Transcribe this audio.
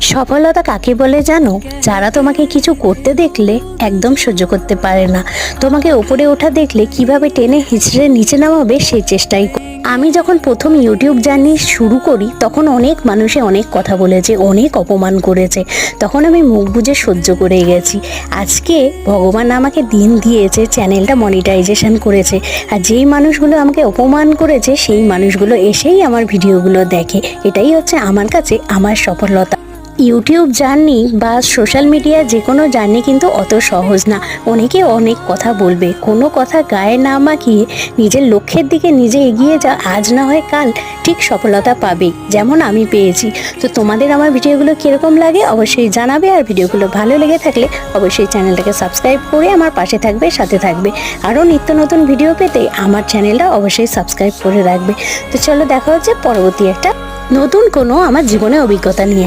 সফলতা কাকে বলে জানো? যারা তোমাকে কিছু করতে দেখলে একদম সহ্য করতে পারে না। তোমাকে ওপরে ওঠা দেখলে কীভাবে টেনে হিচড়ে নিচে নামাবে সেই চেষ্টাই। আমি যখন প্রথম ইউটিউব জার্নি শুরু করি, তখন অনেক মানুষে অনেক কথা বলেছে, অনেক অপমান করেছে। তখন আমি মুখ বুজে সহ্য করে গেছি। আজকে ভগবান আমাকে দিন দিয়েছে চ্যানেলটা মনিটাইজেশন করেছে। আর যেই মানুষগুলো আমাকে অপমান করেছে, সেই মানুষগুলো এসেই আমার ভিডিওগুলো দেখে। এটাই হচ্ছে আমার কাছে আমার সফলতা। ইউটিউব জার্নি বা সোশ্যাল মিডিয়া যে কোনো জার্নি কিন্তু অত সহজ না। অনেকে অনেক কথা বলবে। কোনো কথা গায়ে না মাখিয়ে নিজের লক্ষ্যের দিকে নিজে এগিয়ে যা, আজ না হয় কাল ঠিক সফলতা পাবে, যেমন আমি পেয়েছি। তো তোমাদের আমার ভিডিওগুলো কীরকম লাগে অবশ্যই জানাবে আর ভিডিওগুলো ভালো লেগে থাকলে অবশ্যই চ্যানেলটাকে সাবস্ক্রাইব করে আমার পাশে থাকবে, সাথে থাকবে। আরও নিত্য নতুন ভিডিও পেতে আমার চ্যানেলটা অবশ্যই সাবস্ক্রাইব করে রাখবে। তো চলো দেখা হচ্ছে পরবর্তী একটা নতুন কোনো আমার জীবনে অভিজ্ঞতা নিয়ে।